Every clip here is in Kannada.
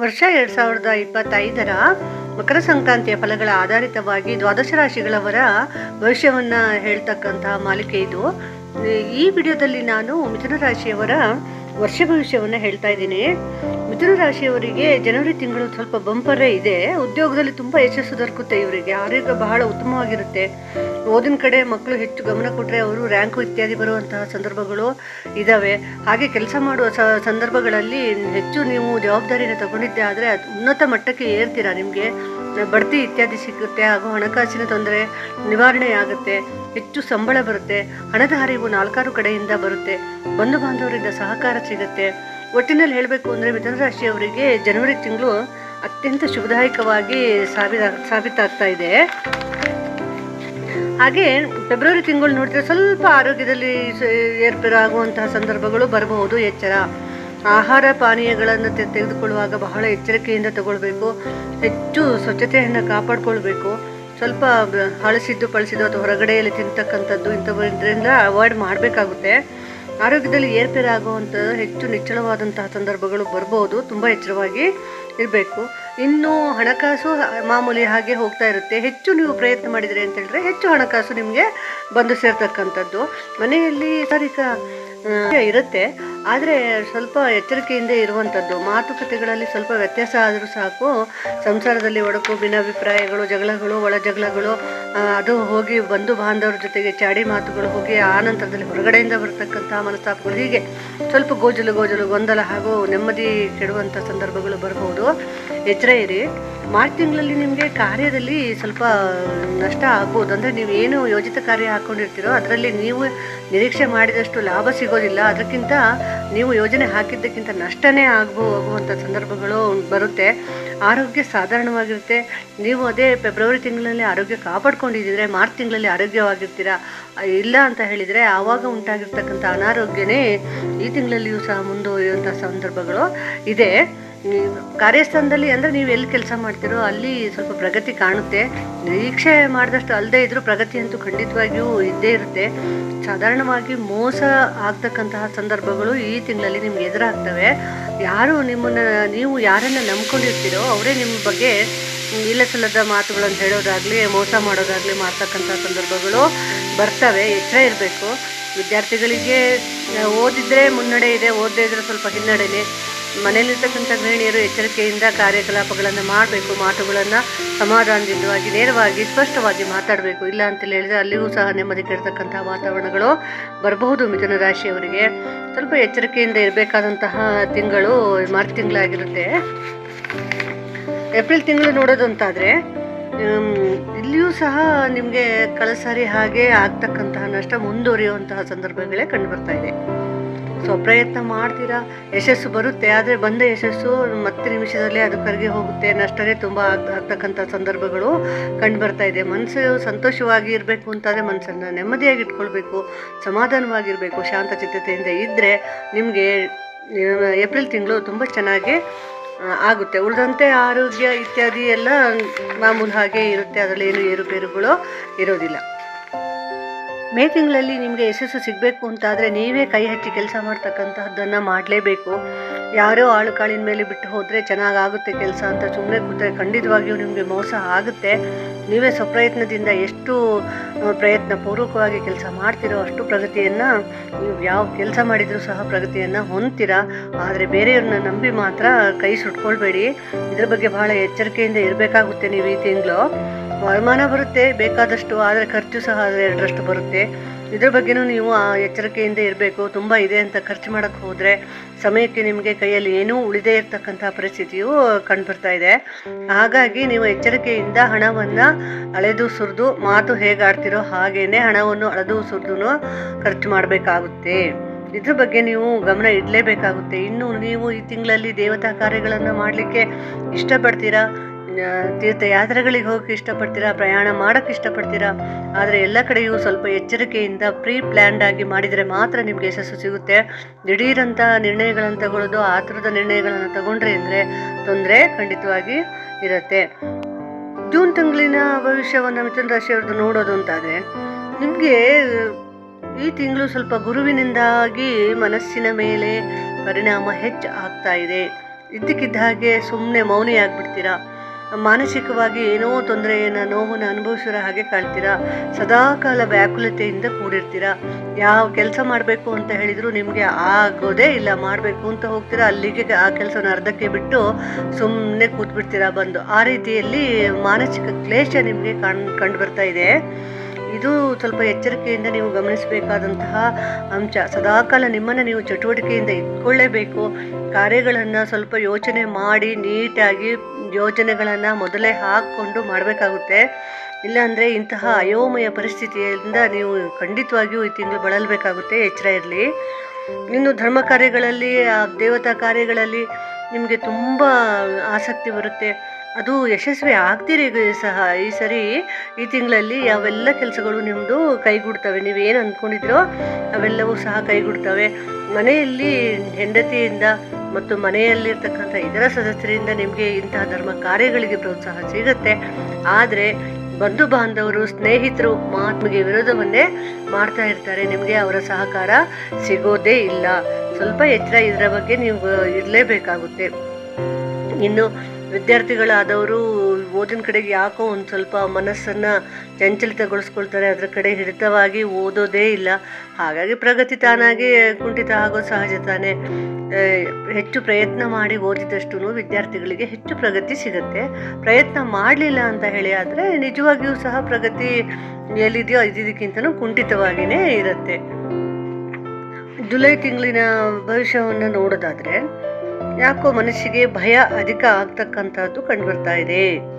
ವರ್ಷ ಎರಡ್ ಸಾವಿರದ ಇಪ್ಪತ್ತೈದರ ಮಕರ ಸಂಕ್ರಾಂತಿಯ ಫಲಗಳ ಆಧಾರಿತವಾಗಿ ದ್ವಾದಶ ರಾಶಿಗಳವರ ಭವಿಷ್ಯವನ್ನ ಹೇಳ್ತಕ್ಕಂತಹ ಮಾಲಿಕೆ ಇದು. ಈ ವಿಡಿಯೋದಲ್ಲಿ ನಾನು ಮಿಥುನ ರಾಶಿಯವರ ವರ್ಷ ಭವಿಷ್ಯವನ್ನ ಹೇಳ್ತಾ ಇದ್ದೀನಿ. ಮಿಥುನ ರಾಶಿಯವರಿಗೆ ಜನವರಿ ತಿಂಗಳು ಸ್ವಲ್ಪ ಬಂಪರೇ ಇದೆ. ಉದ್ಯೋಗದಲ್ಲಿ ತುಂಬ ಯಶಸ್ಸು ದೊರಕುತ್ತೆ ಇವರಿಗೆ. ಆರೋಗ್ಯ ಬಹಳ ಉತ್ತಮವಾಗಿರುತ್ತೆ. ಓದಿನ ಕಡೆ ಮಕ್ಕಳು ಹೆಚ್ಚು ಗಮನ ಕೊಟ್ಟರೆ ಅವರು ರ್ಯಾಂಕು ಇತ್ಯಾದಿ ಬರುವಂತಹ ಸಂದರ್ಭಗಳು ಇದ್ದಾವೆ ಹಾಗೆ ಕೆಲಸ ಮಾಡುವ ಸಂದರ್ಭಗಳಲ್ಲಿ ಹೆಚ್ಚು ನೀವು ಜವಾಬ್ದಾರಿನ ತಗೊಂಡಿದ್ದೆ ಆದರೆ ಅದು ಉನ್ನತ ಮಟ್ಟಕ್ಕೆ ಏರ್ತೀರಾ ನಿಮಗೆ? ಬಡ್ತಿ ಇತ್ಯಾದಿ ಸಿಗುತ್ತೆ, ಹಾಗೂ ಹಣಕಾಸಿನ ತೊಂದರೆ ನಿವಾರಣೆ ಆಗುತ್ತೆ, ಹೆಚ್ಚು ಸಂಬಳ ಬರುತ್ತೆ, ಹಣದ ಹರಿವು ನಾಲ್ಕಾರು ಕಡೆಯಿಂದ ಬರುತ್ತೆ. ಬಂಧು ಬಾಂಧವರಿಂದ ಸಹಕಾರ ಸಿಗುತ್ತೆ. ಒಟ್ಟಿನಲ್ಲಿ ಹೇಳಬೇಕು ಅಂದರೆ ಮಿಥುನ ರಾಶಿಯವರಿಗೆ ಜನವರಿ ತಿಂಗಳು ಅತ್ಯಂತ ಶುಭದಾಯಕವಾಗಿ ಸಾಬೀತಾ, ಸಾಬೀತಾಗ್ತಾ ಇದೆ. ಹಾಗೆ ಫೆಬ್ರವರಿ ತಿಂಗಳು ನೋಡಿದ್ರೆ ಸ್ವಲ್ಪ ಆರೋಗ್ಯದಲ್ಲಿ ಏರ್ಪೇರು ಆಗುವಂತಹ ಸಂದರ್ಭಗಳು ಬರಬಹುದು. ಎಚ್ಚರ. ಆಹಾರ ಪಾನೀಯಗಳನ್ನು ತೆ, ತೆಗೆದುಕೊಳ್ಳುವಾಗ ಬಹಳ ಎಚ್ಚರಿಕೆಯಿಂದ ತಗೊಳ್ಬೇಕು. ಹೆಚ್ಚು ಸ್ವಚ್ಛತೆಯನ್ನು ಕಾಪಾಡಿಕೊಳ್ಬೇಕು. ಸ್ವಲ್ಪ ಹಳಸಿದ್ದು ಪಳಸಿದ್ದು ಅಥವಾ ಹೊರಗಡೆಯಲ್ಲಿ ತಿಂತಕ್ಕಂಥದ್ದು ಇಂಥವುದರಿಂದ ಅವಾಯ್ಡ್ ಮಾಡಬೇಕಾಗುತ್ತೆ. ಆರೋಗ್ಯದಲ್ಲಿ ಏರ್ಪೇರಾಗುವಂಥ ಹೆಚ್ಚು ನಿಚ್ಚಳವಾದಂತಹ ಸಂದರ್ಭಗಳು ಬರ್ಬೋದು, ತುಂಬ ಎಚ್ಚರವಾಗಿ ಇರಬೇಕು. ಇನ್ನು ಹಣಕಾಸು ಮಾಮೂಲಿ ಹಾಗೆ ಹೋಗ್ತಾ ಇರುತ್ತೆ. ಹೆಚ್ಚು ನೀವು ಪ್ರಯತ್ನ ಮಾಡಿದರೆ ಅಂತ ಹೇಳಿದ್ರೆ ಹೆಚ್ಚು ಹಣಕಾಸು ನಿಮಗೆ ಬಂದು ಸೇರ್ತಕ್ಕಂಥದ್ದು. ಮನೆಯಲ್ಲಿ ಸಾರಿಕ ಇರುತ್ತೆ. ಆದರೆ ಸ್ವಲ್ಪ ಎಚ್ಚರಿಕೆಯಿಂದ ಇರುವಂಥದ್ದು ಮಾತುಕತೆಗಳಲ್ಲಿ ಸ್ವಲ್ಪ ವ್ಯತ್ಯಾಸ ಆದರೂ ಸಾಕು. ಸಂಸಾರದಲ್ಲಿ ಒಡಕು, ಭಿನ್ನಾಭಿಪ್ರಾಯಗಳು, ಜಗಳಗಳು, ಒಳ ಜಗಳಗಳು ಅದು ಹೋಗಿ ಬಂಧು ಬಾಂಧವರ ಜೊತೆಗೆ ಚಾಡಿ ಮಾತುಗಳು ಹೋಗಿ ಆ ನಂತರದಲ್ಲಿ ಹೊರಗಡೆಯಿಂದ ಬರತಕ್ಕಂತಹ ಮನಸ್ತಾಪಗಳು ಹೀಗೆ ಸ್ವಲ್ಪ ಗೋಜಲು ಗೋಜಲು ಗೊಂದಲ ಹಾಗೂ ನೆಮ್ಮದಿ ಕೆಡುವಂಥ ಸಂದರ್ಭಗಳು ಬರಬಹುದು ಎಚ್ಚರ ಇರಿ. ಮಾರ್ಚ್ ತಿಂಗಳಲ್ಲಿ ನಿಮಗೆ ಕಾರ್ಯದಲ್ಲಿ ಸ್ವಲ್ಪ ನಷ್ಟ ಆಗ್ಬೋದು. ಅಂದರೆ ನೀವು ಏನು ಯೋಜಿತ ಕಾರ್ಯ ಹಾಕ್ಕೊಂಡಿರ್ತೀರೋ ಅದರಲ್ಲಿ ನೀವು ನಿರೀಕ್ಷೆ ಮಾಡಿದಷ್ಟು ಲಾಭ ಸಿಗೋದಿಲ್ಲ. ಅದಕ್ಕಿಂತ ನೀವು ಯೋಜನೆ ಹಾಕಿದ್ದಕ್ಕಿಂತ ನಷ್ಟನೇ ಆಗ್ಬೋ ಆಗುವಂಥ ಸಂದರ್ಭಗಳು ಬರುತ್ತೆ. ಆರೋಗ್ಯ ಸಾಧಾರಣವಾಗಿರುತ್ತೆ. ನೀವು ಅದೇ ಫೆಬ್ರವರಿ ತಿಂಗಳಲ್ಲಿ ಆರೋಗ್ಯ ಕಾಪಾಡ್ಕೊಂಡಿದ್ದರೆ, ಮಾರ್ಚ್ ತಿಂಗಳಲ್ಲಿ ಆರೋಗ್ಯವಾಗಿರ್ತೀರ, ಇಲ್ಲ ಅಂತ ಹೇಳಿದರೆ ಆವಾಗ ಉಂಟಾಗಿರ್ತಕ್ಕಂಥ ಅನಾರೋಗ್ಯನೇ ಈ ತಿಂಗಳಲ್ಲಿಯೂ ಸಹ ಮುಂದುವರಿಯುವಂಥ ಸಂದರ್ಭಗಳು ಇದೆ. ಕಾರ್ಯಸ್ಥಾನದಲ್ಲಿ ಅಂದರೆ ನೀವು ಎಲ್ಲಿ ಕೆಲಸ ಮಾಡ್ತೀರೋ ಅಲ್ಲಿ ಸ್ವಲ್ಪ ಪ್ರಗತಿ ಕಾಣುತ್ತೆ. ನಿರೀಕ್ಷೆ ಮಾಡಿದಷ್ಟು ಅಲ್ಲದೆ ಇದ್ರೂ ಪ್ರಗತಿ ಅಂತೂ ಖಂಡಿತವಾಗಿಯೂ ಇದ್ದೇ ಇರುತ್ತೆ. ಸಾಧಾರಣವಾಗಿ ಮೋಸ ಆಗ್ತಕ್ಕಂತಹ ಸಂದರ್ಭಗಳು ಈ ತಿಂಗಳಲ್ಲಿ ನಿಮ್ಗೆ ಎದುರಾಗ್ತವೆ. ಯಾರು ನಿಮ್ಮನ್ನು, ನೀವು ಯಾರನ್ನು ನಂಬ್ಕೊಂಡಿರ್ತೀರೋ ಅವರೇ ನಿಮ್ಮ ಬಗ್ಗೆ ಇಲ್ಲ ಸಲ್ಲದ ಮಾತುಗಳನ್ನು ಹೇಳೋದಾಗಲಿ, ಮೋಸ ಮಾಡೋದಾಗಲಿ ಮಾಡ್ತಕ್ಕಂಥ ಸಂದರ್ಭಗಳು ಬರ್ತವೆ, ಎಚ್ಚರ ಇರಬೇಕು. ವಿದ್ಯಾರ್ಥಿಗಳಿಗೆ, ಓದಿದ್ರೆ ಮುನ್ನಡೆ ಇದೆ, ಓದದೇ ಇದ್ರೆ ಸ್ವಲ್ಪ ಹಿನ್ನಡೆನೆ. ಮನೆಯಲ್ಲಿರ್ತಕ್ಕಂಥ ಗೃಹಿಣಿಯರು ಎಚ್ಚರಿಕೆಯಿಂದ ಕಾರ್ಯಕಲಾಪಗಳನ್ನು ಮಾಡಬೇಕು, ಮಾತುಗಳನ್ನು ಸಮಾಧಾನದಿಂದವಾಗಿ ನೇರವಾಗಿ, ಸ್ಪಷ್ಟವಾಗಿ ಮಾತಾಡಬೇಕು. ಇಲ್ಲ ಅಂತೇಳಿ ಹೇಳಿದರೆ ಅಲ್ಲಿಯೂ ಸಹ ನೆಮ್ಮದಿ ಕೇಳ್ತಕ್ಕಂಥ ವಾತಾವರಣಗಳು ಬರಬಹುದು ಮಿಥುನ ರಾಶಿಯವರಿಗೆ. ಸ್ವಲ್ಪ ಎಚ್ಚರಿಕೆಯಿಂದ ಇರಬೇಕಾದಂತಹ ತಿಂಗಳು ಮಾರ್ಚ್ ತಿಂಗಳಾಗಿರುತ್ತೆ. ಏಪ್ರಿಲ್ ತಿಂಗಳು ನೋಡೋದು ಅಂತಾದರೆ ಇಲ್ಲಿಯೂ ಸಹ ನಿಮಗೆ ಕಳಸಾರಿ ಹಾಗೆ ಆಗ್ತಕ್ಕಂತಹ ನಷ್ಟ ಮುಂದುವರಿಯುವಂತಹ ಸಂದರ್ಭಗಳೇ ಕಂಡು ಬರ್ತಾ ಇದೆ. ಸೊ ಪ್ರಯತ್ನ ಮಾಡ್ತೀರಾ? ಯಶಸ್ಸು ಬರುತ್ತೆ, ಆದರೆ ಬಂದ ಯಶಸ್ಸು ಮತ್ತೆ ನಿಮಿಷದಲ್ಲಿ ಅದು ಕರಗಿ ಹೋಗುತ್ತೆ ನಷ್ಟನೇ ತುಂಬ ಆಗ್, ಆಗ್ತಕ್ಕಂಥ ಸಂದರ್ಭಗಳು ಕಂಡು ಬರ್ತಾ ಇದೆ. ಮನಸ್ಸು ಸಂತೋಷವಾಗಿ ಇರಬೇಕು ಅಂತಂದರೆ ಮನಸ್ಸನ್ನು ನೆಮ್ಮದಿಯಾಗಿ ಇಟ್ಕೊಳ್ಬೇಕು, ಸಮಾಧಾನವಾಗಿರಬೇಕು, ಶಾಂತ ಚಿತ್ತತೆಯಿಂದ ಇದ್ದರೆ ನಿಮಗೆ ಏಪ್ರಿಲ್ ತಿಂಗಳು ತುಂಬ ಚೆನ್ನಾಗಿ ಆಗುತ್ತೆ. ಉಳಿದಂತೆ ಆರೋಗ್ಯ ಇತ್ಯಾದಿ ಎಲ್ಲ ಮಾಮೂಲು ಹಾಗೆ ಇರುತ್ತೆ. ಅದರಲ್ಲಿ ಏನು ಏರುಪೇರುಗಳು ಇರೋದಿಲ್ಲ. ಮೇ ತಿಂಗಳಲ್ಲಿ ನಿಮಗೆ ಯಶಸ್ಸು ಸಿಗಬೇಕು ಅಂತಾದರೆ ನೀವೇ ಕೈ ಹಚ್ಚಿ ಕೆಲಸ ಮಾಡ್ತಕ್ಕಂತಹದ್ದನ್ನು ಮಾಡಲೇಬೇಕು. ಯಾರೋ ಆಳು ಕಾಳಿನ ಮೇಲೆ ಬಿಟ್ಟು ಹೋದರೆ ಚೆನ್ನಾಗಾಗುತ್ತೆ ಕೆಲಸ ಅಂತ ಸುಮ್ಮನೆ ಕೂತ್ರೆ ಖಂಡಿತವಾಗಿಯೂ ನಿಮಗೆ ಮೋಸ ಆಗುತ್ತೆ. ನೀವೇ ಸ್ವಪ್ರಯತ್ನದಿಂದ ಎಷ್ಟು ಪ್ರಯತ್ನ ಪೂರ್ವಕವಾಗಿ ಕೆಲಸ ಮಾಡ್ತಿರೋ ಅಷ್ಟು ಪ್ರಗತಿಯನ್ನು ನೀವು ಯಾವ ಕೆಲಸ ಮಾಡಿದರೂ ಸಹ ಪ್ರಗತಿಯನ್ನು ಹೊಂದ್ತೀರಾ. ಆದರೆ ಬೇರೆಯವ್ರನ್ನ ನಂಬಿ ಮಾತ್ರ ಕೈ ಸುಟ್ಕೊಳ್ಬೇಡಿ. ಇದ್ರ ಬಗ್ಗೆ ಬಹಳ ಎಚ್ಚರಿಕೆಯಿಂದ ಇರಬೇಕಾಗುತ್ತೆ ನೀವು ಈ ತಿಂಗಳು. ವರಮಾನ ಬರುತ್ತೆ, ಬೇಕಾದಷ್ಟು ಆದರೆ ಖರ್ಚು ಸಹ ಆದರೆ ಎರಡರಷ್ಟು ಬರುತ್ತೆ. ಇದ್ರ ಬಗ್ಗೆನೂ ನೀವು ಆ ಎಚ್ಚರಿಕೆಯಿಂದ ಇರಬೇಕು, ತುಂಬ ಇದೆ ಅಂತ ಖರ್ಚು ಮಾಡೋಕ್ಕೆ ಹೋದರೆ ಸಮಯಕ್ಕೆ ನಿಮಗೆ ಕೈಯಲ್ಲಿ ಏನೂ ಉಳಿದೇ ಇರತಕ್ಕಂಥ ಪರಿಸ್ಥಿತಿಯು ಕಂಡುಬರ್ತಾ ಇದೆ. ಹಾಗಾಗಿ ನೀವು ಎಚ್ಚರಿಕೆಯಿಂದ ಹಣವನ್ನು ಅಳೆದು ಸುರಿದು ಮಾತು ಹೇಗಾಡ್ತಿರೋ ಹಾಗೇನೆ ಹಣವನ್ನು ಅಳೆದು ಸುರಿದು ಖರ್ಚು ಮಾಡಬೇಕಾಗುತ್ತೆ. ಇದ್ರ ಬಗ್ಗೆ ನೀವು ಗಮನ ಇಡಲೇಬೇಕಾಗುತ್ತೆ. ಇನ್ನು ನೀವು ಈ ತಿಂಗಳಲ್ಲಿ ದೇವತಾ ಕಾರ್ಯಗಳನ್ನು ಮಾಡಲಿಕ್ಕೆ ಇಷ್ಟಪಡ್ತೀರಾ? ತೀರ್ಥಯಾತ್ರೆಗಳಿಗೆ ಹೋಗಕ್ಕೆ ಇಷ್ಟಪಡ್ತೀರಾ, ಪ್ರಯಾಣ ಮಾಡೋಕ್ಕೆ ಇಷ್ಟಪಡ್ತೀರಾ? ಆದರೆ ಎಲ್ಲ ಕಡೆಯೂ ಸ್ವಲ್ಪ ಎಚ್ಚರಿಕೆಯಿಂದ ಪ್ರೀ ಪ್ಲ್ಯಾಂಡ್ ಆಗಿ ಮಾಡಿದರೆ ಮಾತ್ರ ನಿಮಗೆ ಯಶಸ್ಸು ಸಿಗುತ್ತೆ. ದಿಢೀರಂಥ ನಿರ್ಣಯಗಳನ್ನು ತಗೊಳ್ಳೋದು, ಆತುರದ ನಿರ್ಣಯಗಳನ್ನು ತಗೊಂಡ್ರೆ ಅಂದರೆ ತೊಂದರೆ ಖಂಡಿತವಾಗಿ ಇರುತ್ತೆ. ಜೂನ್ ತಿಂಗಳಿನ ಭವಿಷ್ಯವನ್ನು ಮಿಥುನ ರಾಶಿಯವ್ರದ್ದು ನೋಡೋದು ಅಂತಾದರೆ, ನಿಮಗೆ, ಈ ತಿಂಗಳು ಸ್ವಲ್ಪ ಗುರುವಿನಿಂದಾಗಿ ಮನಸ್ಸಿನ ಮೇಲೆ ಪರಿಣಾಮ ಹೆಚ್ಚು ಆಗ್ತಾ ಇದೆ. ಇದ್ದಕ್ಕಿದ್ದ ಹಾಗೆ ಸುಮ್ಮನೆ ಮೌನಿ ಆಗ್ಬಿಡ್ತೀರಾ ಮಾನಸಿಕವಾಗಿ ಏನೋ ತೊಂದರೆಯನ್ನು, ನೋವನ್ನು ಅನುಭವಿಸಿರೋ ಹಾಗೆ ಕಾಣ್ತೀರಾ? ಸದಾಕಾಲ ವ್ಯಾಕುಲತೆಯಿಂದ ಕೂಡಿರ್ತೀರಾ? ಯಾವ ಕೆಲಸ ಮಾಡಬೇಕು ಅಂತ ಹೇಳಿದ್ರು ನಿಮಗೆ ಆಗೋದೇ ಇಲ್ಲ. ಮಾಡಬೇಕು ಅಂತ ಹೋಗ್ತೀರಾ? ಅಲ್ಲಿಗೆ ಆ ಕೆಲಸನ ಅರ್ಧಕ್ಕೆ ಬಿಟ್ಟು ಸುಮ್ಮನೆ ಕೂತ್ಬಿಡ್ತೀರಾ ಬಂದು? ಆ ರೀತಿಯಲ್ಲಿ ಮಾನಸಿಕ ಕ್ಲೇಷ ನಿಮಗೆ ಕಾಣ್ ಕಂಡು ಬರ್ತಾ ಇದೆ. ಇದು ಸ್ವಲ್ಪ ಎಚ್ಚರಿಕೆಯಿಂದ ನೀವು ಗಮನಿಸಬೇಕಾದಂತಹ ಅಂಶ. ಸದಾಕಾಲ ನಿಮ್ಮನ್ನು ನೀವು ಚಟುವಟಿಕೆಯಿಂದ ಇಟ್ಕೊಳ್ಳೇಬೇಕು. ಕಾರ್ಯಗಳನ್ನು ಸ್ವಲ್ಪ ಯೋಚನೆ ಮಾಡಿ, ನೀಟಾಗಿ ಯೋಜನೆಗಳನ್ನು ಮೊದಲೇ ಹಾಕ್ಕೊಂಡು ಮಾಡಬೇಕಾಗುತ್ತೆ. ಇಲ್ಲಾಂದರೆ ಇಂತಹ ಅಯೋಮಯ ಪರಿಸ್ಥಿತಿಯಿಂದ ನೀವು ಖಂಡಿತವಾಗಿಯೂ ಈ ತಿಂಗಳು ಬಳಲಬೇಕಾಗುತ್ತೆ, ಎಚ್ಚರ ಇರಲಿ. ಇನ್ನು ಧರ್ಮ ಕಾರ್ಯಗಳಲ್ಲಿ, ಆ ದೇವತಾ ಕಾರ್ಯಗಳಲ್ಲಿ ನಿಮಗೆ ತುಂಬ ಆಸಕ್ತಿ ಬರುತ್ತೆ. ಅದು ಯಶಸ್ವಿ ಆಗ್ತೀರಿ ಸಹ. ಈ ಸರಿ ಈ ತಿಂಗಳಲ್ಲಿ ಯಾವೆಲ್ಲ ಕೆಲಸಗಳು ನಿಮ್ಮದು ಕೈಗೂಡ್ತವೆ? ನೀವೇನು ಅಂದ್ಕೊಂಡಿದ್ರೋ ಅವೆಲ್ಲವೂ ಸಹ ಕೈಗೂಡ್ತವೆ. ಮನೆಯಲ್ಲಿ ಹೆಂಡತಿಯಿಂದ ಮತ್ತು ಮನೆಯಲ್ಲಿರ್ತಕ್ಕಂಥ ಇತರ ಸದಸ್ಯರಿಂದ ನಿಮಗೆ ಇಂತಹ ಧರ್ಮ ಕಾರ್ಯಗಳಿಗೆ ಪ್ರೋತ್ಸಾಹ ಸಿಗುತ್ತೆ. ಆದರೆ ಬಂಧು ಬಾಂಧವರು, ಸ್ನೇಹಿತರು ಮಹಾತ್ಮಗೆ ವಿರೋಧವನ್ನೇ ಮಾಡ್ತಾ ಇರ್ತಾರೆ. ನಿಮಗೆ ಅವರ ಸಹಕಾರ ಸಿಗೋದೇ ಇಲ್ಲ. ಸ್ವಲ್ಪ ಎಚ್ಚರ ಇದರ ಬಗ್ಗೆ ನೀವು ಇರಲೇಬೇಕಾಗುತ್ತೆ. ಇನ್ನು ವಿದ್ಯಾರ್ಥಿಗಳಾದವರು ಓದಿನ ಕಡೆಗೆ ಯಾಕೋ ಒಂದು ಸ್ವಲ್ಪ ಮನಸ್ಸನ್ನು ಚಂಚಲಿತಗೊಳಿಸ್ಕೊಳ್ತಾರೆ. ಅದರ ಕಡೆ ಹಿಡಿತವಾಗಿ ಓದೋದೇ ಇಲ್ಲ. ಹಾಗಾಗಿ ಪ್ರಗತಿ ತಾನಾಗಿ ಕುಂಠಿತ ಆಗೋ ಸಹಜ ತಾನೇ. ಹೆಚ್ಚು ಪ್ರಯತ್ನ ಮಾಡಿ ಓದಿದಷ್ಟು ವಿದ್ಯಾರ್ಥಿಗಳಿಗೆ ಹೆಚ್ಚು ಪ್ರಗತಿ ಸಿಗುತ್ತೆ. ಪ್ರಯತ್ನ ಮಾಡಲಿಲ್ಲ ಅಂತ ಹೇಳಿ ಆದರೆ ನಿಜವಾಗಿಯೂ ಸಹ ಪ್ರಗತಿ ಎಲ್ಲಿದೆಯೋ ಇದಕ್ಕಿಂತಲೂ ಕುಂಠಿತವಾಗಿಯೇ ಇರುತ್ತೆ. ಜುಲೈ ತಿಂಗಳಿನ ಭವಿಷ್ಯವನ್ನು ನೋಡೋದಾದರೆ ಯಾಕೋ ಮನಸ್ಸಿಗೆ ಭಯ ಅಧಿಕ ಆಗ್ತಕ್ಕಂಥದ್ದು ಕಂಡುಬರ್ತಾ ಇದೆ.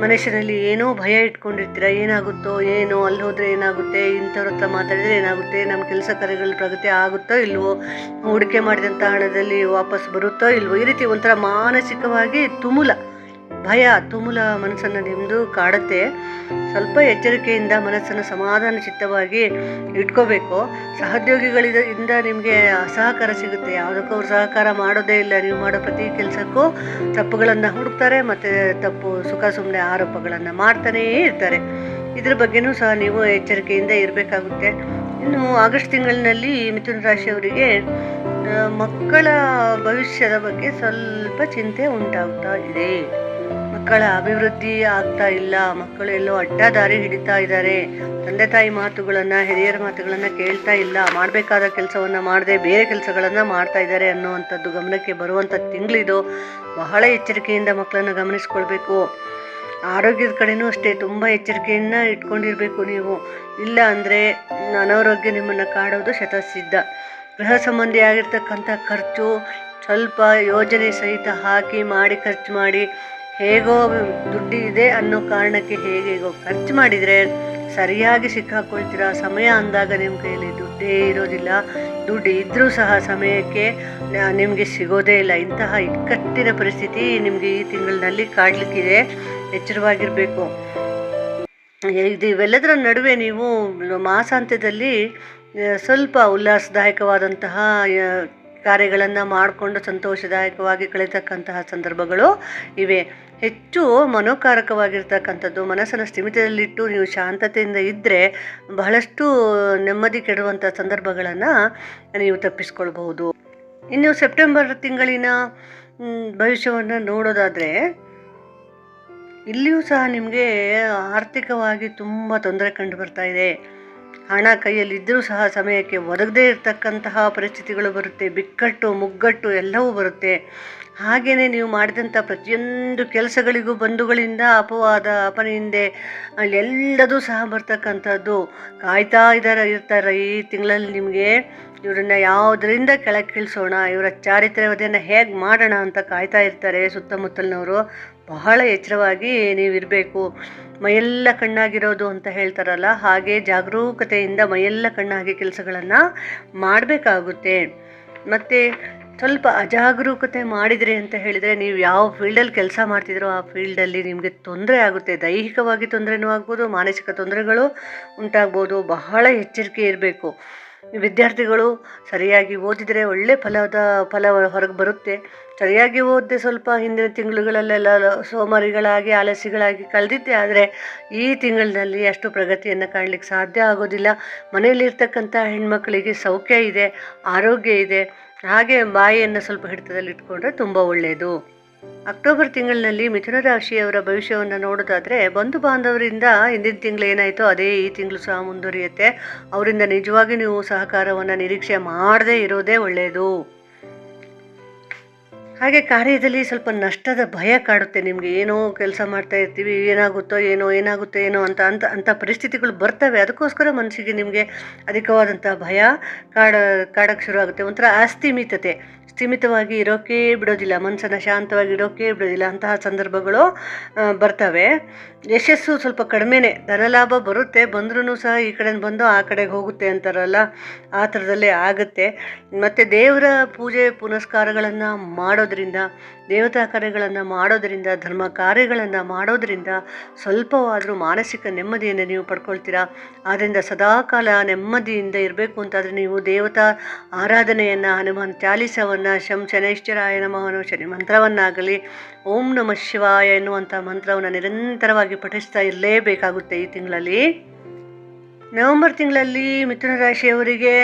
ಮನುಷ್ಯನಲ್ಲಿ ಏನೋ ಭಯ ಇಟ್ಕೊಂಡಿರ್ತೀರ? ಏನಾಗುತ್ತೋ, ಏನೋ, ಅಲ್ಲಿ ಹೋದರೆ ಏನಾಗುತ್ತೆ, ಇಂಥವ್ರ ಹತ್ರ ಮಾತಾಡಿದರೆ ಏನಾಗುತ್ತೆ, ನಮ್ಮ ಕೆಲಸ ಕಾರ್ಯಗಳ ಪ್ರಗತಿ ಆಗುತ್ತೋ ಇಲ್ವೋ, ಹೂಡಿಕೆ ಮಾಡಿದಂಥ ಹಣದಲ್ಲಿ ವಾಪಸ್ ಬರುತ್ತೋ ಇಲ್ವೋ, ಈ ರೀತಿ ಒಂಥರ ಮಾನಸಿಕವಾಗಿ ತುಮುಲ. ಭಯ, ತುಮುಲ ಮನಸ್ಸನ್ನು ನಿಮ್ಮದು ಕಾಡುತ್ತೆ. ಸ್ವಲ್ಪ ಎಚ್ಚರಿಕೆಯಿಂದ ಮನಸ್ಸನ್ನು ಸಮಾಧಾನ ಚಿತ್ತವಾಗಿ ಇಟ್ಕೋಬೇಕು. ಸಹೋದ್ಯೋಗಿಗಳಿಂದ ನಿಮಗೆ ಅಸಹಕಾರ ಸಿಗುತ್ತೆ. ಯಾವುದಕ್ಕೂ ಅವ್ರು ಸಹಕಾರ ಮಾಡೋದೇ ಇಲ್ಲ. ನೀವು ಮಾಡೋ ಪ್ರತಿ ಕೆಲಸಕ್ಕೂ ತಪ್ಪುಗಳನ್ನು ಹುಡುಕ್ತಾರೆ ಮತ್ತು ತಪ್ಪು ಸುಖ ಸುಮ್ಮನೆ ಆರೋಪಗಳನ್ನು ಮಾಡ್ತಾನೇ ಇರ್ತಾರೆ. ಇದ್ರ ಬಗ್ಗೆನೂ ಸಹ ನೀವು ಎಚ್ಚರಿಕೆಯಿಂದ ಇರಬೇಕಾಗುತ್ತೆ. ಇನ್ನು ಆಗಸ್ಟ್ ತಿಂಗಳಿನಲ್ಲಿ ಮಿಥುನ ರಾಶಿಯವರಿಗೆ ಮಕ್ಕಳ ಭವಿಷ್ಯದ ಬಗ್ಗೆ ಸ್ವಲ್ಪ ಚಿಂತೆ ಉಂಟಾಗ್ತಾ ಇದೆ. ಮಕ್ಕಳ ಅಭಿವೃದ್ಧಿ ಆಗ್ತಾ ಇಲ್ಲ. ಮಕ್ಕಳು ಎಲ್ಲೋ ಅಡ್ಡ ದಾರಿ ಹಿಡಿತಾ ಇದ್ದಾರೆ. ತಂದೆ ತಾಯಿ ಮಾತುಗಳನ್ನ, ಹಿರಿಯರ ಮಾತುಗಳನ್ನ ಕೇಳ್ತಾ ಇಲ್ಲ. ಮಾಡಬೇಕಾದ ಕೆಲಸವನ್ನ ಮಾಡದೆ ಬೇರೆ ಕೆಲಸಗಳನ್ನ ಮಾಡ್ತಾ ಇದ್ದಾರೆ ಅನ್ನುವಂಥದ್ದು ಗಮನಕ್ಕೆ ಬರುವಂಥ ತಿಂಗಳಿದು ಬಹಳ ಎಚ್ಚರಿಕೆಯಿಂದ ಮಕ್ಕಳನ್ನ ಗಮನಿಸ್ಕೊಳ್ಬೇಕು. ಆರೋಗ್ಯದ ಕಡೆನೂ ಅಷ್ಟೇ ತುಂಬ ಎಚ್ಚರಿಕೆಯನ್ನು ಇಟ್ಕೊಂಡಿರಬೇಕು ನೀವು. ಇಲ್ಲ ಅಂದರೆ ಅನಾರೋಗ್ಯ ನಿಮ್ಮನ್ನು ಕಾಡೋದು ಶತಸಿದ್ಧ. ಗೃಹ ಸಂಬಂಧಿ ಆಗಿರ್ತಕ್ಕಂಥ ಖರ್ಚು ಸ್ವಲ್ಪ ಯೋಜನೆ ಸಹಿತ ಹಾಕಿ ಮಾಡಿ, ಖರ್ಚು ಮಾಡಿ ಹೇಗೋ ದುಡ್ಡು ಇದೆ ಅನ್ನೋ ಕಾರಣಕ್ಕೆ ಹೇಗೇಗೋ ಖರ್ಚು ಮಾಡಿದರೆ ಸರಿಯಾಗಿ ಸಿಕ್ಕಾಕೊಳ್ತೀರಾ? ಸಮಯ ಅಂದಾಗ ನಿಮ್ಮ ಕೈಯಲ್ಲಿ ದುಡ್ಡೇ ಇರೋದಿಲ್ಲ. ದುಡ್ಡು ಇದ್ದರೂ ಸಹ ಸಮಯಕ್ಕೆ ನಿಮಗೆ ಸಿಗೋದೇ ಇಲ್ಲ. ಇಂತಹ ಇಕ್ಕಟ್ಟಿನ ಪರಿಸ್ಥಿತಿ ನಿಮಗೆ ಈ ತಿಂಗಳಿನಲ್ಲಿ ಕಾಡಲಿಕ್ಕಿದೆ. ಎಚ್ಚರವಾಗಿರಬೇಕು. ಇದು ಇವೆಲ್ಲದರ ನಡುವೆ ನೀವು ಮಾಸಾಂತ್ಯದಲ್ಲಿ ಸ್ವಲ್ಪ ಉಲ್ಲಾಸದಾಯಕವಾದಂತಹ ಕಾರ್ಯಗಳನ್ನು ಮಾಡಿಕೊಂಡು ಸಂತೋಷದಾಯಕವಾಗಿ ಕಳೀತಕ್ಕಂತಹ ಸಂದರ್ಭಗಳು ಇವೆ. ಹೆಚ್ಚು ಮನೋಕಾರಕವಾಗಿರ್ತಕ್ಕಂಥದ್ದು, ಮನಸ್ಸನ್ನು ಸ್ಥಿಮಿತದಲ್ಲಿಟ್ಟು ನೀವು ಶಾಂತತೆಯಿಂದ ಇದ್ದರೆ ಬಹಳಷ್ಟು ನೆಮ್ಮದಿ ಕೆಡುವಂಥ ಸಂದರ್ಭಗಳನ್ನು ನೀವು ತಪ್ಪಿಸ್ಕೊಳ್ಬಹುದು. ಇನ್ನು ಸೆಪ್ಟೆಂಬರ್ ತಿಂಗಳಿನ ಭವಿಷ್ಯವನ್ನು ನೋಡೋದಾದರೆ, ಇಲ್ಲಿಯೂ ಸಹ ನಿಮಗೆ ಆರ್ಥಿಕವಾಗಿ ತುಂಬ ತೊಂದರೆ ಕಂಡು ಬರ್ತಾ ಇದೆ. ಹಣ ಕೈಯಲ್ಲಿ ಇದ್ದರೂ ಸಹ ಸಮಯಕ್ಕೆ ಒದಗದೇ ಇರತಕ್ಕಂತಹ ಪರಿಸ್ಥಿತಿಗಳು ಬರುತ್ತೆ, ಬಿಕ್ಕಟ್ಟು, ಮುಗ್ಗಟ್ಟು ಎಲ್ಲವೂ ಬರುತ್ತೆ. ಹಾಗೆಯೇ ನೀವು ಮಾಡಿದಂಥ ಪ್ರತಿಯೊಂದು ಕೆಲಸಗಳಿಗೂ ಬಂಧುಗಳಿಂದ ಅಪವಾದ ಅಪನಿಂದೆ ಎಲ್ಲದೂ ಸಹ ಬರ್ತಕ್ಕಂಥದ್ದು. ಕಾಯ್ತಾ ಇದ್ದಾರೆ ಇರ್ತಾರೆ ಈ ತಿಂಗಳಲ್ಲಿ ನಿಮಗೆ. ಇವರನ್ನ ಯಾವುದರಿಂದ ಕೆಳಗೆ ಇಳಿಸೋಣ ಇವರ ಚಾರಿತ್ರ್ಯವದನ್ನು ಹೇಗೆ ಮಾಡೋಣ ಅಂತ ಕಾಯ್ತಾ ಇರ್ತಾರೆ ಸುತ್ತಮುತ್ತಲಿನವರು. ಬಹಳ ಎಚ್ಚರವಾಗಿ ನೀವಿರಬೇಕು. ಮೈಯೆಲ್ಲ ಕಣ್ಣಾಗಿರೋದು ಅಂತ ಹೇಳ್ತಾರಲ್ಲ, ಹಾಗೆ ಜಾಗರೂಕತೆಯಿಂದ ಮೈಯೆಲ್ಲ ಕಣ್ಣಾಗಿ ಕೆಲಸಗಳನ್ನು ಮಾಡಬೇಕಾಗುತ್ತೆ. ಮತ್ತು ಸ್ವಲ್ಪ ಅಜಾಗರೂಕತೆ ಮಾಡಿದ್ರಿ ಅಂತ ಹೇಳಿದರೆ ನೀವು ಯಾವ ಫೀಲ್ಡಲ್ಲಿ ಕೆಲಸ ಮಾಡ್ತಿದ್ರೋ ಆ ಫೀಲ್ಡಲ್ಲಿ ನಿಮಗೆ ತೊಂದರೆ ಆಗುತ್ತೆ. ದೈಹಿಕವಾಗಿ ತೊಂದರೆನೂ ಆಗ್ಬೋದು, ಮಾನಸಿಕ ತೊಂದರೆಗಳು ಉಂಟಾಗ್ಬೋದು, ಬಹಳ ಎಚ್ಚರಿಕೆ ಇರಬೇಕು. ವಿದ್ಯಾರ್ಥಿಗಳು ಸರಿಯಾಗಿ ಓದಿದರೆ ಒಳ್ಳೆ ಫಲದ ಫಲ ಹೊರಗೆ ಬರುತ್ತೆ. ಸರಿಯಾಗಿ ಓದದೆ ಸ್ವಲ್ಪ ಹಿಂದಿನ ತಿಂಗಳುಗಳಲ್ಲೆಲ್ಲ ಸೋಮಾರಿಗಳಾಗಿ ಆಲಸಿಗಳಾಗಿ ಕಳೆದಿದ್ದೆ ಆದರೆ ಈ ತಿಂಗಳಿನಲ್ಲಿ ಅಷ್ಟು ಪ್ರಗತಿಯನ್ನು ಕಾಣಲಿಕ್ಕೆ ಸಾಧ್ಯ ಆಗೋದಿಲ್ಲ. ಮನೆಯಲ್ಲಿರ್ತಕ್ಕಂಥ ಹೆಣ್ಮಕ್ಳಿಗೆ ಸೌಖ್ಯ ಇದೆ, ಆರೋಗ್ಯ ಇದೆ. ಹಾಗೆ ಬಾಯಿಯನ್ನು ಸ್ವಲ್ಪ ಹಿಡಿತದಲ್ಲಿ ಇಟ್ಕೊಂಡ್ರೆ ತುಂಬ ಒಳ್ಳೆಯದು ಅಕ್ಟೋಬರ್ ತಿಂಗಳಿನಲ್ಲಿ ಮಿಥುನ ರಾಶಿಯವರ ಭವಿಷ್ಯವನ್ನು ನೋಡೋದಾದರೆ ಬಂಧು ಬಾಂಧವರಿಂದ ಹಿಂದಿನ ತಿಂಗಳು ಏನಾಯಿತೋ ಅದೇ ಈ ತಿಂಗಳು ಸಹ ಮುಂದುವರಿಯುತ್ತೆ. ಅವರಿಂದ ನಿಜವಾಗಿ ನೀವು ಸಹಕಾರವನ್ನು ನಿರೀಕ್ಷೆ ಮಾಡದೇ ಇರೋದೇ ಒಳ್ಳೆಯದು ಹಾಗೆ ಕಾರ್ಯದಲ್ಲಿ ಸ್ವಲ್ಪ ನಷ್ಟದ ಭಯ ಕಾಡುತ್ತೆ ನಿಮಗೆ. ಏನೋ ಕೆಲಸ ಮಾಡ್ತಾ ಇರ್ತೀವಿ, ಏನಾಗುತ್ತೋ ಏನೋ ಏನಾಗುತ್ತೋ ಏನೋ ಅಂತ ಅಂತ ಅಂಥ ಪರಿಸ್ಥಿತಿಗಳು ಬರ್ತವೆ. ಅದಕ್ಕೋಸ್ಕರ ಮನಸ್ಸಿಗೆ ನಿಮಗೆ ಅಧಿಕವಾದಂಥ ಭಯ ಕಾಡ, ಕಾಡಕ್ಕೆ ಶುರು ಆಗುತ್ತೆ ಒಂಥರ ಅಸ್ಥಿಮಿತತೆ ಸ್ಥಿಮಿತವಾಗಿ ಇರೋಕ್ಕೆ ಬಿಡೋದಿಲ್ಲ, ಮನಸ್ಸನ್ನು ಶಾಂತವಾಗಿ ಇರೋಕ್ಕೆ ಬಿಡೋದಿಲ್ಲ. ಅಂತಹ ಸಂದರ್ಭಗಳು ಬರ್ತವೆ. ಯಶಸ್ಸು ಸ್ವಲ್ಪ ಕಡಿಮೆನೇ. ಧನಲಾಭ ಬರುತ್ತೆ ಬಂದ್ರೂ ಸಹ ಈ ಕಡೆ ಬಂದು ಆ ಕಡೆಗೆ ಹೋಗುತ್ತೆ ಅಂತಾರಲ್ಲ, ಆ ಥರದಲ್ಲೇ ಆಗುತ್ತೆ. ಮತ್ತು ದೇವರ ಪೂಜೆ ಪುನಸ್ಕಾರಗಳನ್ನು ಮಾಡೋದ್ರಿಂದ ದೇವತಾ ಕಾರ್ಯಗಳನ್ನು ಮಾಡೋದರಿಂದ, ಧರ್ಮ ಕಾರ್ಯಗಳನ್ನು ಮಾಡೋದರಿಂದ ಸ್ವಲ್ಪವಾದರೂ ಮಾನಸಿಕ ನೆಮ್ಮದಿಯನ್ನು ನೀವು ಪಡ್ಕೊಳ್ತೀರಾ? ಆದ್ದರಿಂದ ಸದಾಕಾಲ ನೆಮ್ಮದಿಯಿಂದ ಇರಬೇಕು ಅಂತಾದರೆ ನೀವು ದೇವತಾ ಆರಾಧನೆಯನ್ನು, ಹನುಮಾನ್ ಚಾಲಿಸವನ್ನು, ಶಂ ಶನೈಶ್ವರಾಯ ನಮಃನು ಶನಿ ಮಂತ್ರವನ್ನಾಗಲಿ, ಓಂ ನಮಃ ಶಿವಾಯ ಎನ್ನುವಂಥ ಮಂತ್ರವನ್ನು ನಿರಂತರವಾಗಿ ಪಠಿಸ್ತಾ ಇರಲೇಬೇಕಾಗುತ್ತೆ ಈ ತಿಂಗಳಲ್ಲಿ. ನವೆಂಬರ್ ತಿಂಗಳಲ್ಲಿ ಮಿಥುನ ರಾಶಿಯವರಿಗೆ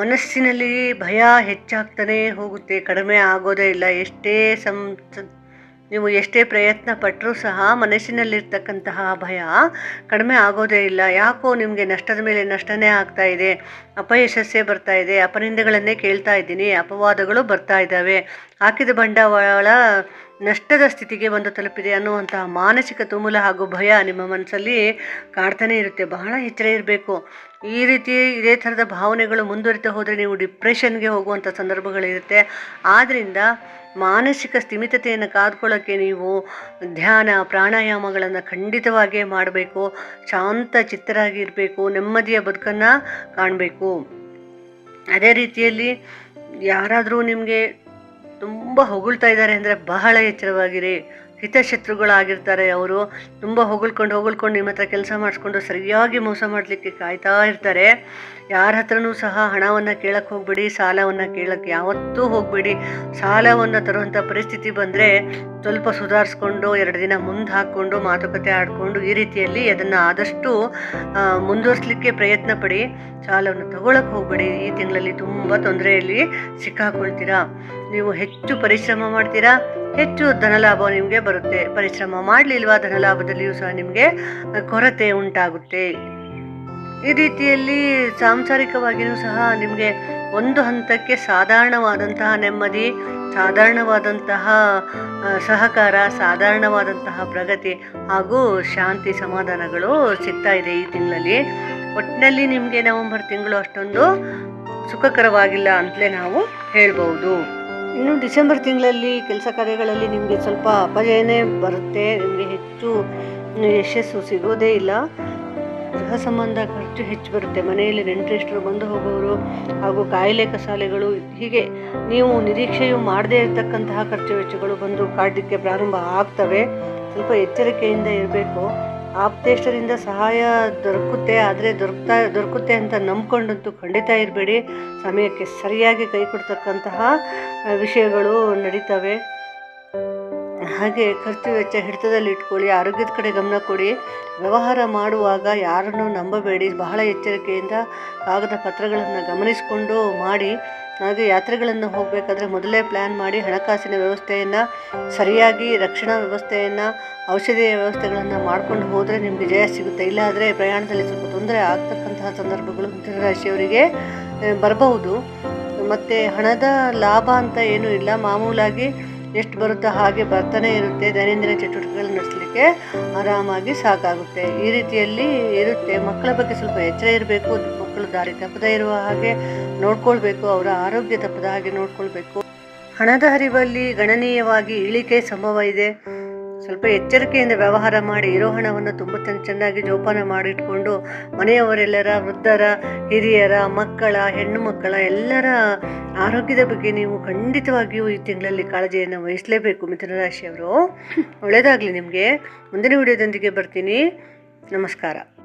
ಮನಸ್ಸಿನಲ್ಲಿ ಭಯ ಹೆಚ್ಚಾಗ್ತಾನೇ ಹೋಗುತ್ತೆ, ಕಡಿಮೆ ಆಗೋದೇ ಇಲ್ಲ. ಎಷ್ಟೇ ಸಂ ನೀವು ಎಷ್ಟೇ ಪ್ರಯತ್ನ ಪಟ್ಟರೂ ಸಹ ಮನಸ್ಸಿನಲ್ಲಿರ್ತಕ್ಕಂತಹ ಭಯ ಕಡಿಮೆ ಆಗೋದೇ ಇಲ್ಲ. ಯಾಕೋ ನಿಮಗೆ ನಷ್ಟದ ಮೇಲೆ ನಷ್ಟನೇ ಆಗ್ತಾ ಇದೆ, ಅಪಯಶಸ್ಸೇ ಬರ್ತಾ ಇದೆ, ಅಪನಿಂದೆಗಳನ್ನೇ ಕೇಳ್ತಾ ಇದ್ದೀನಿ, ಅಪವಾದಗಳು ಬರ್ತಾ ಇದ್ದಾವೆ. ಹಾಕಿದ ಬಂಡವಾಳ ನಷ್ಟದ ಸ್ಥಿತಿಗೆ ಬಂದು ತಲುಪಿದೆ ಅನ್ನುವಂತಹ ಮಾನಸಿಕ ತುಮುಲ ಹಾಗೂ ಭಯ ನಿಮ್ಮ ಮನಸ್ಸಲ್ಲಿ ಕಾಡ್ತಾನೆ ಇರುತ್ತೆ. ಬಹಳ ಎಚ್ಚರ ಇರಬೇಕು. ಈ ರೀತಿ ಇದೇ ಥರದ ಭಾವನೆಗಳು ಮುಂದುವರಿತಾ ಹೋದರೆ ನೀವು ಡಿಪ್ರೆಷನ್ಗೆ ಹೋಗುವಂಥ ಸಂದರ್ಭಗಳಿರುತ್ತೆ. ಆದ್ದರಿಂದ ಮಾನಸಿಕ ಸ್ಥಿಮಿತತೆಯನ್ನು ಕಾದ್ಕೊಳ್ಳೋಕ್ಕೆ ನೀವು ಧ್ಯಾನ, ಪ್ರಾಣಾಯಾಮಗಳನ್ನು ಖಂಡಿತವಾಗಿಯೇ ಮಾಡಬೇಕು. ಶಾಂತ ಚಿತ್ತರಾಗಿ ಇರಬೇಕು. ನೆಮ್ಮದಿಯ ಬದುಕನ್ನು ಕಾಣಬೇಕು. ಅದೇ ರೀತಿಯಲ್ಲಿ ಯಾರಾದರೂ ನಿಮಗೆ ತುಂಬ ಹೊಗಳ್ತಾ ಇದ್ದಾರೆ ಅಂದರೆ ಬಹಳ ಎಚ್ಚರವಾಗಿರಿ. ಹಿತಶತ್ರುಗಳಾಗಿರ್ತಾರೆ. ಅವರು ತುಂಬ ಹೊಗಳ್ಕೊಂಡು ಹೊಗಳ್ಕೊಂಡು ನಿಮ್ಮ ಹತ್ರ ಕೆಲಸ ಮಾಡಿಸ್ಕೊಂಡು ಸರಿಯಾಗಿ ಮೋಸ ಮಾಡಲಿಕ್ಕೆ ಕಾಯ್ತಾ ಇರ್ತಾರೆ. ಯಾರ ಹತ್ರನೂ ಸಹ ಹಣವನ್ನು ಕೇಳಕ್ಕೆ ಹೋಗಬೇಡಿ, ಸಾಲವನ್ನು ಕೇಳಕ್ಕೆ ಯಾವತ್ತೂ ಹೋಗಬೇಡಿ. ಸಾಲವನ್ನು ತರುವಂಥ ಪರಿಸ್ಥಿತಿ ಬಂದರೆ ಸ್ವಲ್ಪ ಸುಧಾರಿಸ್ಕೊಂಡು, ಎರಡು ದಿನ ಮುಂದೆ ಹಾಕ್ಕೊಂಡು, ಮಾತುಕತೆ ಆಡಿಕೊಂಡು ಈ ರೀತಿಯಲ್ಲಿ ಅದನ್ನು ಆದಷ್ಟು ಮುಂದುವರಿಸಲಿಕ್ಕೆ ಪ್ರಯತ್ನ ಪಡಿ ಸಾಲವನ್ನು ತಗೊಳಕ್ಕೆ ಹೋಗಬೇಡಿ. ಈ ತಿಂಗಳಲ್ಲಿ ತುಂಬ ತೊಂದರೆಯಲ್ಲಿ ಸಿಕ್ಕಾಕೊಳ್ತೀರಾ? ನೀವು ಹೆಚ್ಚು ಪರಿಶ್ರಮ ಮಾಡ್ತೀರಾ? ಹೆಚ್ಚು ಧನಲಾಭ ನಿಮಗೆ ಬರುತ್ತೆ. ಪರಿಶ್ರಮ ಮಾಡಲಿಲ್ವಾ ಧನಲಾಭದಲ್ಲಿಯೂ ಸಹ ನಿಮಗೆ ಕೊರತೆ ಉಂಟಾಗುತ್ತೆ. ಈ ರೀತಿಯಲ್ಲಿ ಸಾಂಸಾರಿಕವಾಗಿಯೂ ಸಹ ನಿಮಗೆ ಒಂದು ಹಂತಕ್ಕೆ ಸಾಧಾರಣವಾದಂತಹ ನೆಮ್ಮದಿ, ಸಾಧಾರಣವಾದಂತಹ ಸಹಕಾರ, ಸಾಧಾರಣವಾದಂತಹ ಪ್ರಗತಿ ಹಾಗೂ ಶಾಂತಿ ಸಮಾಧಾನಗಳು ಸಿಗ್ತಾ ಇದೆ ಈ ತಿಂಗಳಲ್ಲಿ. ಒಟ್ಟಿನಲ್ಲಿ ನಿಮಗೆ ನವೆಂಬರ್ ತಿಂಗಳು ಅಷ್ಟೊಂದು ಸುಖಕರವಾಗಿಲ್ಲ ಅಂತಲೇ ನಾವು ಹೇಳ್ಬೋದು ಇನ್ನು ಡಿಸೆಂಬರ್ ತಿಂಗಳಲ್ಲಿ ಕೆಲಸ ಕಾರ್ಯಗಳಲ್ಲಿ ನಿಮಗೆ ಸ್ವಲ್ಪ ಅಪಜಯನೇ ಬರುತ್ತೆ, ನಿಮಗೆ ಹೆಚ್ಚು ಯಶಸ್ಸು ಸಿಗೋದೇ ಇಲ್ಲ. ಗೃಹ ಸಂಬಂಧ ಖರ್ಚು ಹೆಚ್ಚು ಬರುತ್ತೆ, ಮನೆಯಲ್ಲಿ ನೆಂಟರಿಷ್ಟರು ಬಂದು ಹೋಗೋರು ಹಾಗೂ ಕಾಯಿಲೆ ಕಸಾಲೆಗಳು, ಹೀಗೆ ನೀವು ನಿರೀಕ್ಷೆಯು ಮಾಡದೇ ಇರತಕ್ಕಂತಹ ಖರ್ಚು ವೆಚ್ಚಗಳು ಬಂದು ಕಾಡಲಿಕ್ಕೆ ಪ್ರಾರಂಭ ಆಗ್ತವೆ. ಸ್ವಲ್ಪ ಎಚ್ಚರಿಕೆಯಿಂದ ಇರಬೇಕು. ಆಪ್ತೇಷ್ಟರಿಂದ ಸಹಾಯ ದೊರಕುತ್ತೆ, ಆದರೆ ದೊರಕ್ತಾ, ದೊರಕುತ್ತೆ ಅಂತ ನಂಬ್ಕೊಂಡಂತೂ ಖಂಡಿತ ಇರಬೇಡಿ. ಸಮಯಕ್ಕೆ ಸರಿಯಾಗಿ ಕೈ ಕೊಡ್ತಕ್ಕಂತಹ ವಿಷಯಗಳು ನಡೀತವೆ. ಹಾಗೆ ಖರ್ಚು ವೆಚ್ಚ ಹಿಡಿತದಲ್ಲಿ ಇಟ್ಕೊಳ್ಳಿ, ಆರೋಗ್ಯದ ಕಡೆ ಗಮನ ಕೊಡಿ. ವ್ಯವಹಾರ ಮಾಡುವಾಗ ಯಾರನ್ನೂ ನಂಬಬೇಡಿ. ಬಹಳ ಎಚ್ಚರಿಕೆಯಿಂದ ಕಾಗದ ಪತ್ರಗಳನ್ನು ಗಮನಿಸಿಕೊಂಡು ಮಾಡಿ. ಹಾಗೆ ಯಾತ್ರೆಗಳನ್ನು ಹೋಗಬೇಕಾದ್ರೆ ಮೊದಲೇ ಪ್ಲ್ಯಾನ್ ಮಾಡಿ ಹಣಕಾಸಿನ ವ್ಯವಸ್ಥೆಯನ್ನು, ಸರಿಯಾಗಿ ರಕ್ಷಣಾ ವ್ಯವಸ್ಥೆಯನ್ನು, ಔಷಧಿಯ ವ್ಯವಸ್ಥೆಗಳನ್ನು ಮಾಡ್ಕೊಂಡು ಹೋದರೆ ನಿಮಗೆ ಜಯ ಸಿಗುತ್ತೆ. ಇಲ್ಲಾದರೆ ಪ್ರಯಾಣದಲ್ಲಿ ಸ್ವಲ್ಪ ತೊಂದರೆ ಆಗ್ತಕ್ಕಂತಹ ಸಂದರ್ಭಗಳು ಮಿಥುನ ರಾಶಿಯವರಿಗೆ ಬರಬಹುದು. ಮತ್ತು ಹಣದ ಲಾಭ ಅಂತ ಏನೂ ಇಲ್ಲ. ಮಾಮೂಲಾಗಿ ಎಷ್ಟು ಬರುತ್ತೋ ಹಾಗೆ ಬರ್ತಾನೆ ಇರುತ್ತೆ. ದೈನಂದಿನ ಚಟುವಟಿಕೆಗಳು ನಡೆಸಲಿಕ್ಕೆ ಆರಾಮಾಗಿ ಸಾಕಾಗುತ್ತೆ. ಈ ರೀತಿಯಲ್ಲಿ ಇರುತ್ತೆ. ಮಕ್ಕಳ ಬಗ್ಗೆ ಸ್ವಲ್ಪ ಎಚ್ಚರ ಇರಬೇಕು. ಮಕ್ಕಳು ದಾರಿ ತಪ್ಪದೇ ಇರುವ ಹಾಗೆ ನೋಡ್ಕೊಳ್ಬೇಕು, ಅವರ ಆರೋಗ್ಯ ತಪ್ಪದ ಹಾಗೆ ನೋಡ್ಕೊಳ್ಬೇಕು. ಹಣದ ಹರಿವಲ್ಲಿ ಗಣನೀಯವಾಗಿ ಇಳಿಕೆ ಸಂಭವ ಇದೆ. ಸ್ವಲ್ಪ ಎಚ್ಚರಿಕೆಯಿಂದ ವ್ಯವಹಾರ ಮಾಡಿ ಇರೋ ಹಣವನ್ನು ತುಂಬ ಚೆನ್ನ- ಚೆನ್ನಾಗಿ ಜೋಪಾನ ಮಾಡಿಟ್ಕೊಂಡು, ಮನೆಯವರೆಲ್ಲರ, ವೃದ್ಧರ, ಹಿರಿಯರ, ಮಕ್ಕಳ, ಹೆಣ್ಣು ಮಕ್ಕಳ ಎಲ್ಲರ ಆರೋಗ್ಯದ ಬಗ್ಗೆ ನೀವು ಖಂಡಿತವಾಗಿಯೂ ಈ ತಿಂಗಳಲ್ಲಿ ಕಾಳಜಿಯನ್ನು ವಹಿಸಲೇಬೇಕು ಮಿಥುನ ರಾಶಿಯವರು. ಒಳ್ಳೆಯದಾಗಲಿ ನಿಮಗೆ. ಮುಂದಿನ ವಿಡಿಯೋದೊಂದಿಗೆ ಬರ್ತೀನಿ. ನಮಸ್ಕಾರ.